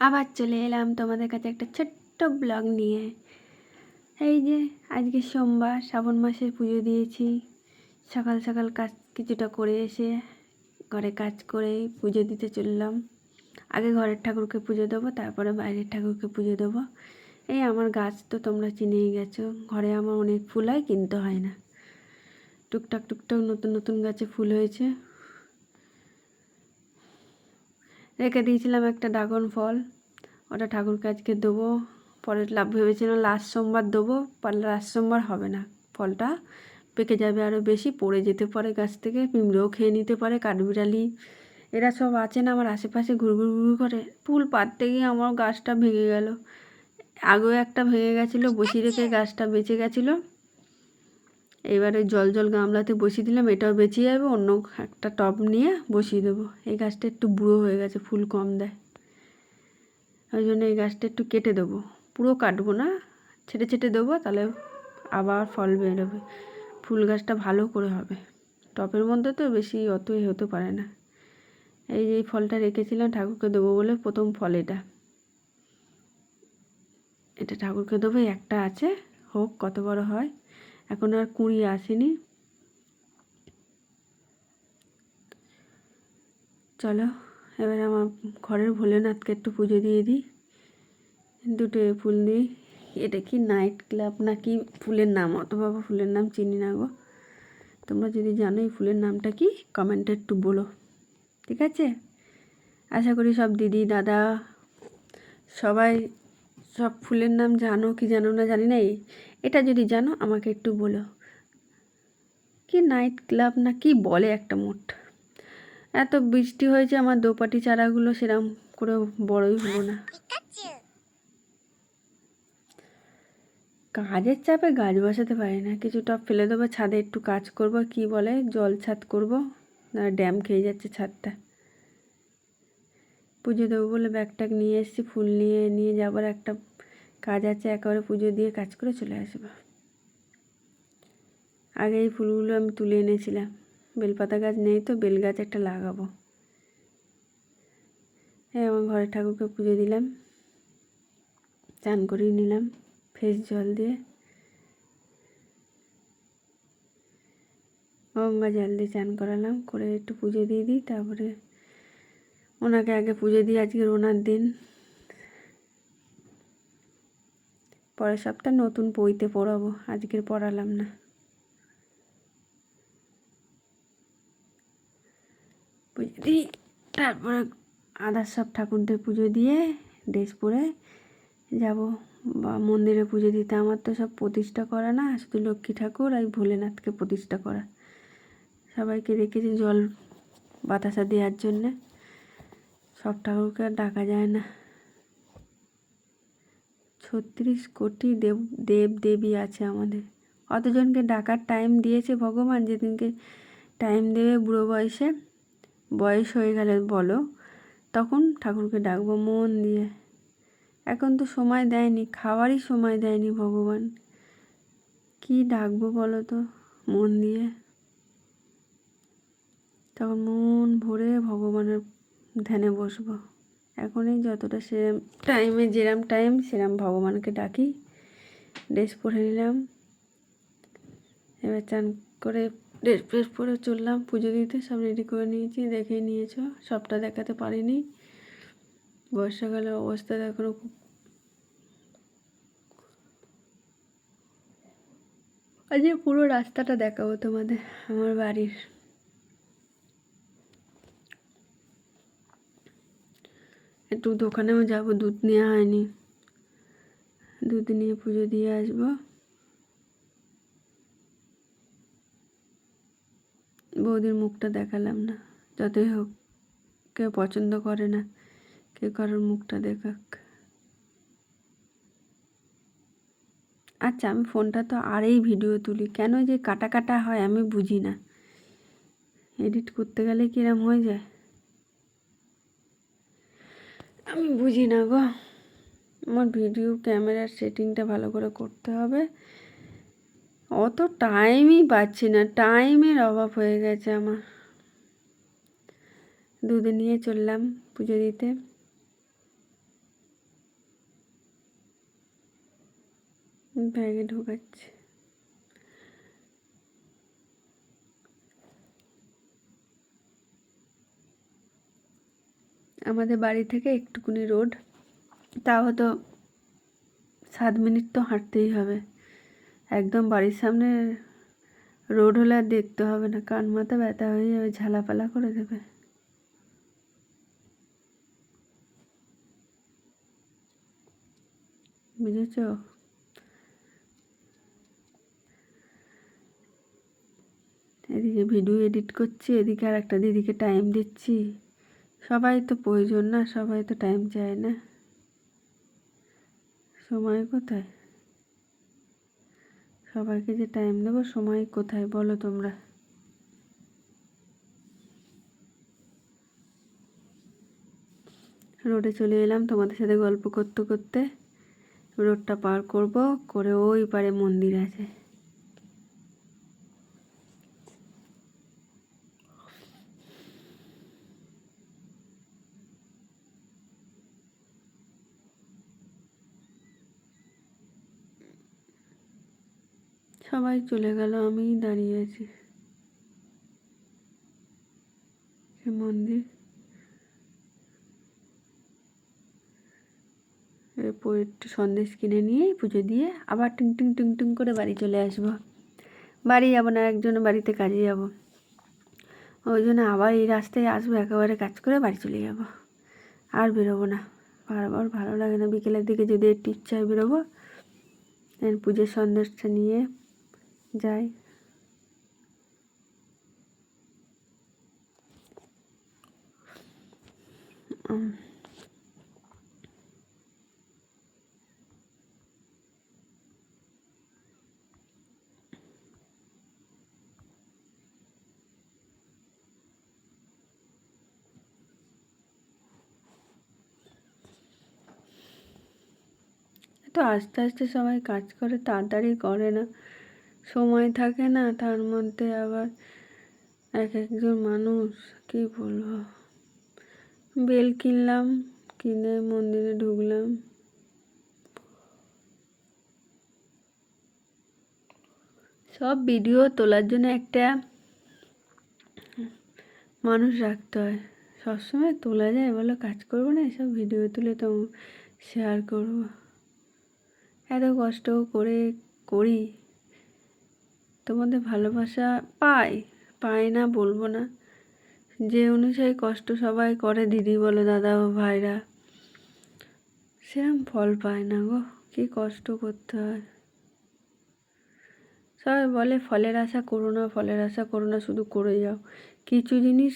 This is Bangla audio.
আবার চলে এলাম তোমাদের কাছে একটা ছোট্ট ব্লগ নিয়ে। এই যে, আজকে সোমবার, শ্রাবণ মাসে পুজো দিয়েছি। সকাল সকাল কাজ কিছুটা করে এসে ঘরে কাজ করে পুজো দিতে চললাম। আগে ঘরের ঠাকুরকে পুজো দেবো, তারপরে বাইরের ঠাকুরকে পুজো দেবো। এই আমার গাছ তো তোমরা চিনেই গেছো, ঘরে আমার অনেক ফুল হয়, কিনতে হয় না। টুকটাক টুকটাক নতুন নতুন গাছে ফুল হয়েছে। রেখে দিয়েছিলাম একটা ড্রাগন ফল। ওটা ঠাকুরকে আজকে দেবো। পরে লাভ ভেবেছিলাম লাস্ট সোমবার দেবো লাস্ট সোমবার হবে না। ফলটা পেকে যাবে আরও বেশি, পড়ে যেতে পারে গাছ থেকে পিঁমড়েও খেয়ে নিতে পারে, কাঠবিড়ালি। এরা সব আছেন আমার আশেপাশে ঘুরঘুর ঘুর করে। ফুল পাততে গিয়ে আমার গাছটা ভেঙে গেল। আগেও একটা ভেঙে গেছিল, বসিয়ে রেখে গাছটা বেঁচে গেছিল। এবারে জল জল গামলাতে বসিয়ে দিলাম, এটাও বেঁচে যাবে, অন্য একটা টব নিয়ে বসিয়ে দেবো। এই গাছটা একটু বুড়ো হয়ে গেছে, ফুল কম দেয়। ওই জন্য এই গাছটা একটু কেটে দেবো। পুরো কাটবো না, ছেটে ছেটে দেবো, তাহলে আবার ফল বেরোবে। ফুল গাছটা ভালো করে হবে। টপের মধ্যে তো বেশি অতই হতে পারে না। এই যে ফলটা রেখেছিলাম ঠাকুরকে দেবো বলে, প্রথম ফল এটা। এটা ঠাকুরকে দেবো, একটা আছে, হোক কত বড় হয়। এখন আর কুঁড়ি আসেনি। চলো, এবার আমার ঘরের ভোলেনাথকে একটু পুজো দিয়ে দিই। দুটো ফুল দিই। এটা কি নাইট ক্লাব না কি ফুলের নাম? অত বাবা ফুলের নাম চিনি না গো। তোমরা যদি জানো এই ফুলের নামটা কি, কমেন্টে একটু বলো। ঠিক আছে? আশা করি সব দিদি, দাদা, সবাই সব ফুলের নাম জানো কি জানো না জানি না এটা যদি জানো, আমাকে একটু বলো। কি নাইট ক্লাব না কি বলে একটা মোট এত বৃষ্টি হয়েছে, আমার দোপাটি চারাগুলো সেরম করে বড়ই হলো না। কাজের চাপে গাছ বসাতে পারি না। কিছু টপ ফেলে দেবো, ছাদে একটু কাজ করব, কি বলে? জল ছাদ করব, না ড্যাম খেয়ে যাচ্ছে ছাদটা। পুজো দেবো বলে ব্যাগ ট্যাগ নিয়ে এসেছি, ফুল নিয়ে নিয়ে যাবার একটা কাজ আছে, একেবারে পুজো দিয়ে কাজ করে চলে আসব। আগে এই ফুলগুলো আমি তুলে এনেছিলাম। বেলপাতা গাছ নেই তো, বেল গাছ একটা লাগাবো। হ্যাঁ আমার ঘরের ঠাকুরকে পুজো দিলাম। চান করিয়ে নিলাম, ফ্রেশ জল দিয়ে। গঙ্গা জল দিয়ে চান করালাম, করে একটু পুজো দিয়ে দিই, তারপরে ওনাকে আগে পুজো দিই, আজকের ওনার দিন। পরের সপ্তাহে নতুন বইতে পড়াবো। আজকের পড়ালাম না। দিই, তারপরে আদার সব ঠাকুরদের পুজো দিয়ে ড্রেস পরে যাব। বা মন্দিরে পুজো দিতে আমার তো সব প্রতিষ্ঠা করা না, শুধু লক্ষ্মী ঠাকুর আর ভোলেনাথকে প্রতিষ্ঠা করা। সবাইকে রেখেছি জল বাতাসা দেওয়ার জন্যে। সব ঠাকুরকে ডাকা যায় না। ছত্রিশ কোটি দেব দেব দেবী আছে আমাদের। অতজনকে ডাকার টাইম দিয়েছে ভগবান, যেদিনকে টাইম দেবে বুড়ো বয়সে, বয়স হয়ে গেলে বলো, তখন ঠাকুরকে ডাকবো মন দিয়ে। এখন তো সময় দেয়নি, খাওয়ারই সময় দেয়নি ভগবান। কি ডাকবো বলো তো মন দিয়ে? তখন মন ভরে ভগবানের ধ্যানে বসবো। এখনই যতটা সেরম টাইমে যেরাম টাইম সেরাম ভগবানকে ডাকি। ড্রেস পরে নিলাম। এবার চান করে ড্রেস ফ্রেস পরে চললাম। পুজো দিতে সব রেডি করে নিয়েছি, দেখে নিয়েছ। সবটা দেখাতে পারিনি। বর্ষাকালের অবস্থা এখনও খুব আজকে পুরো রাস্তাটা দেখাবো তোমাদের, আমার বাড়ির। একটু দোকানেও যাব, দুধ নেওয়া হয়নি। দুধ নিয়ে পুজো দিয়ে আসব। বৌদির মুখটা দেখালাম না, যতই হোক, কেউ পছন্দ করে না, কেউ কারোর মুখটা দেখাক। আচ্ছা আমি ফোনটা তো আরেই ভিডিও তুলি, কেন যে কাটা কাটা হয় আমি বুঝি না। এডিট করতে গেলে কিরম হয়ে যায়? আমি বুঝি না গো। আমার ভিডিও ক্যামেরার সেটিংটা ভালো করে করতে হবে। অত টাইমই পাচ্ছি না। টাইমের অভাব হয়ে গেছে আমার। দুধে নিয়ে চললাম পুজো দিতে। ব্যাগে ঢোকাচ্ছি। আমাদের বাড়ি থেকে একটুকুনি রোড, তাও হয়তো সাত মিনিট তো হাঁটতেই হবে। একদম বাড়ির সামনে রোড হলে আর দেখতে হবে না, কান মাথা ব্যথা হয়ে যাবে, ঝালাপালা করে দেবে। বুঝেছ? এদিকে ভিডিও এডিট করছি, এদিকে আর একটা দিদিকে টাইম দিচ্ছি। সবাই তো প্রয়োজন না, সবাই তো টাইম চায় না। সময় কোথায়? সবাইকে যে টাইম দেবো, সময় কোথায় বলো তোমরা? রোডে চলে এলাম, তোমাদের সাথে গল্প করতে করতে। রোডটা পার করব, করে ওই পারে মন্দির আছে। সবাই চলে গেল, আমিই দাঁড়িয়ে আছি। সে মন্দির। এরপর একটু সন্দেশ কিনে নিয়ে পুজো দিয়ে আবার টিং টিং টিং টিং করে বাড়ি চলে আসব। বাড়ি যাব না, একজন বাড়িতে কাজে যাব। ওই জন্য আবার এই রাস্তায় আসব, একেবারে কাজ করে বাড়ি চলে যাব। আর বেরোবো না। বারবার ভালো লাগে না। বিকেলের দিকে যদি একটু ইচ্ছায় বেরোবো পুজোর সন্দেশটা নিয়ে যাই তো আস্তে আস্তে সবাই কাজ করে তাড়াতাড়ি করে না। সময় থাকে না, তার মধ্যে আবার এক একজন মানুষ, কী বলব? বেল কিনলাম, কিনে মন্দিরে ঢুকলাম। সব ভিডিও তোলার জন্য একটা মানুষ রাখতে হয়। সবসময় তোলা যায়, বলো কাজ করব না, এসব ভিডিও তুলে তো শেয়ার করব। এত কষ্ট করে করি। তোমাদের ভালোবাসা পাই পাই না বলব না। যে অনুযায়ী কষ্ট সবাই করে দিদি বলো, দাদা ও ভাইরা। সেরম ফল পায় না গো, কী কষ্ট করতে হয়। সবাই বলে, ফলের আশা করো না, ফলের আশা করো না, শুধু করে যাও। কিছু জিনিস